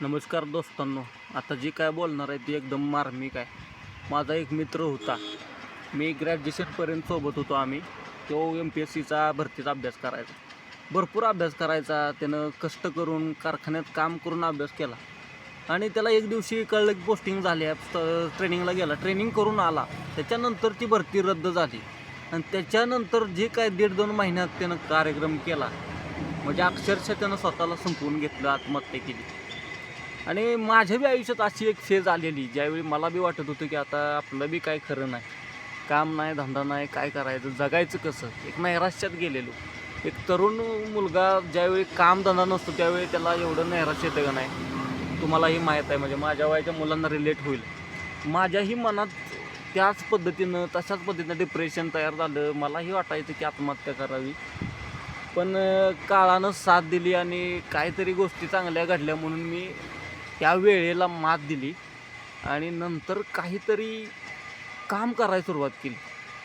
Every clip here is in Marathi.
नमस्कार दोस्तांनो आता जे काय बोलणार आहे ते एकदम मार्मिक आहे. माझा एक मित्र होता. मी ग्रॅज्युएशनपर्यंत सोबत होतो आम्ही. तो एम पी एस सीचा भरतीचा अभ्यास करायचा. भरपूर अभ्यास करायचा. त्यानं कष्ट करून कारखान्यात काम करून अभ्यास केला. आणि त्याला एक दिवशी कळलं की पोस्टिंग झाली आहे. ट्रेनिंगला गेला. ट्रेनिंग करून आला. त्याच्यानंतर ती भरती रद्द झाली. आणि त्याच्यानंतर जे काय दीड दोन महिन्यात त्यानं कार्यक्रम केला. म्हणजे अक्षरशः त्यानं स्वतःला संपवून घेतलं आत्महत्या केली. आणि माझ्या बी आयुष्यात अशी एक फेज आलेली ज्यावेळी मला बी वाटत होतं की आता आपलं बी काय खरं नाही काम नाही धंदा नाही काय करायचं जगायचं कसं? एक नैराश्यात गेलेलो. एक तरुण मुलगा ज्यावेळी कामधंदा नसतो त्यावेळी त्याला एवढं नैराश्य येतं का नाही? तुम्हालाही माहीत आहे म्हणजे माझ्या वयाच्या मुलांना रिलेट होईल. माझ्याही मनात त्याच पद्धतीनं तशाच पद्धतीनं डिप्रेशन तयार झालं. मलाही वाटायचं की आत्महत्या करावी. पण काळानं साथ दिली आणि काहीतरी गोष्टी चांगल्या घडल्या म्हणून मी त्या वेळेला मात दिली आणि नंतर काहीतरी काम करायला सुरुवात केली.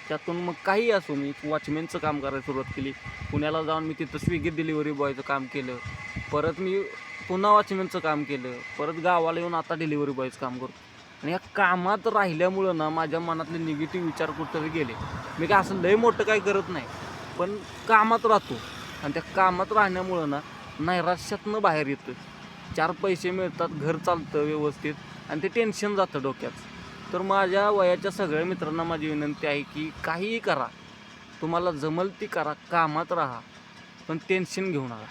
त्यातून मग काही असो मी वॉचमॅनचं काम करायला सुरुवात केली. पुण्याला जाऊन मी तिथं स्विगी डिलिव्हरी बॉयचं काम केलं. परत मी पुन्हा वॉचमॅनचं काम केलं. परत गावाला येऊन आता डिलिव्हरी बॉयचं काम करतो. आणि या कामात राहिल्यामुळं ना माझ्या मनातले निगेटिव्ह विचार कुठेतरी गेले. मी काय असं लय मोठं काय करत नाही पण कामात राहतो. आणि त्या कामात राहण्यामुळं ना नैराश्यातनं बाहेर येतं चार पैसे मिळतात घर चालतं व्यवस्थित आणि ते टेन्शन जातं डोक्यात. तर माझ्या वयाच्या सगळ्या मित्रांना माझी विनंती आहे की काहीही करा. तुम्हाला जमल ती करा कामात राहा पण टेन्शन घेऊ नका.